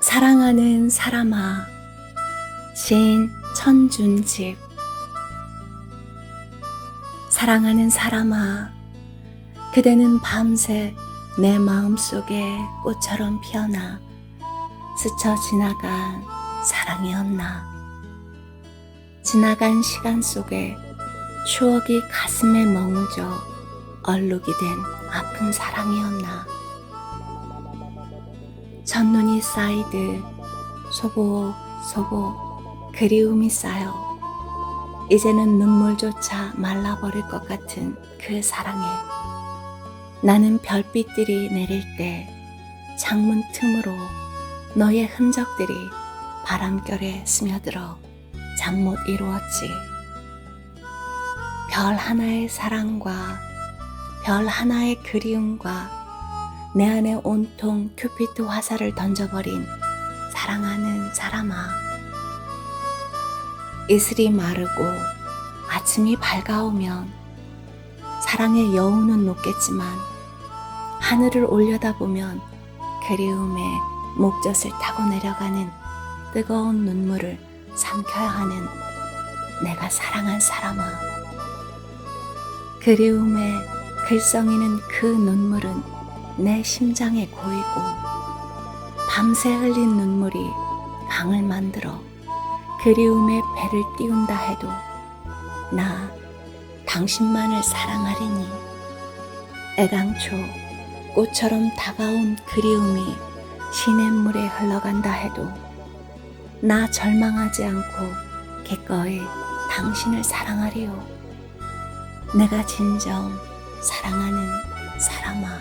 사랑하는 사람아, 시인 천준집. 사랑하는 사람아, 그대는 밤새 내 마음속에 꽃처럼 피어나 스쳐 지나간 사랑이었나. 지나간 시간 속에 추억이 가슴에 머무져 얼룩이 된 아픈 사랑이었나. 첫눈이 쌓이듯 소복 소복 그리움이 쌓여 이제는 눈물조차 말라버릴 것 같은 그 사랑에 나는 별빛들이 내릴 때 창문 틈으로 너의 흔적들이 바람결에 스며들어 잠 못 이루었지. 별 하나의 사랑과 별 하나의 그리움과 내 안에 온통 큐피트 화살을 던져버린 사랑하는 사람아. 이슬이 마르고 아침이 밝아오면 사랑의 여운은 녹겠지만 하늘을 올려다보면 그리움의 목젖을 타고 내려가는 뜨거운 눈물을 삼켜야 하는 내가 사랑한 사람아. 그리움에 글썽이는 그 눈물은 내 심장에 고이고 밤새 흘린 눈물이 강을 만들어 그리움의 배를 띄운다 해도 나 당신만을 사랑하리니 애당초 꽃처럼 다가온 그리움이 시냇물에 흘러간다 해도 나 절망하지 않고 기꺼이 당신을 사랑하리요. 내가 진정 사랑하는 사람아